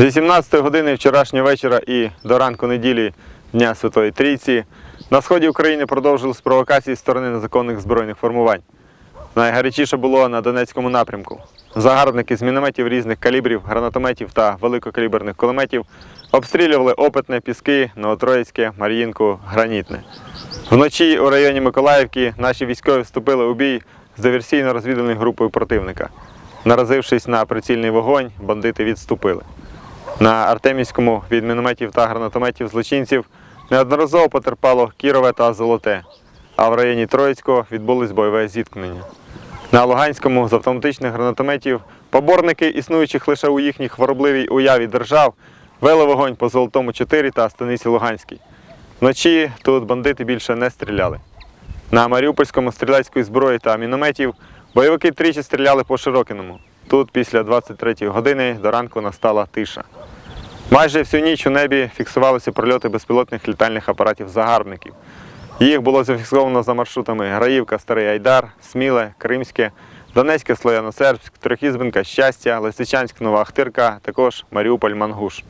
З 18 години вчорашнього вечора і до ранку неділі Дня Святої Трійці на сході України продовжились провокації з сторони незаконних збройних формувань. Найгарячіше було на Донецькому напрямку. Загарбники з мінометів різних калібрів, гранатометів та великокаліберних кулеметів обстрілювали опитне, піски, Новотроїцьке, Мар'їнку, Гранітне. Вночі у районі Миколаївки наші військові вступили у бій з диверсійно-розвідувальною групою противника. Наразившись на прицільний вогонь, бандити відступили. На Артемівському від мінометів та гранатометів злочинців неодноразово потерпало Кірове та Золоте, а в районі Троїцького відбулось бойове зіткнення. На Луганському з автоматичних гранатометів поборники, існуючих лише у їхній хворобливій уяві держав, вели вогонь по Золотому 4 та Станиці Луганській. Вночі тут бандити більше не стріляли. На Маріупольському стрілецької зброї та мінометів бойовики тричі стріляли по Широкиному. Тут після 23-ї години до ранку настала тиша. Майже всю ніч у небі фіксувалися прольоти безпілотних літальних апаратів загарбників. Їх було зафіксовано за маршрутами Граївка, Старий Айдар, Сміле, Кримське, Донецьке, Слояно-Сербськ, Трохізбинка, Щастя, Лисичанськ, Нова Ахтирка, також Маріуполь, Мангуш.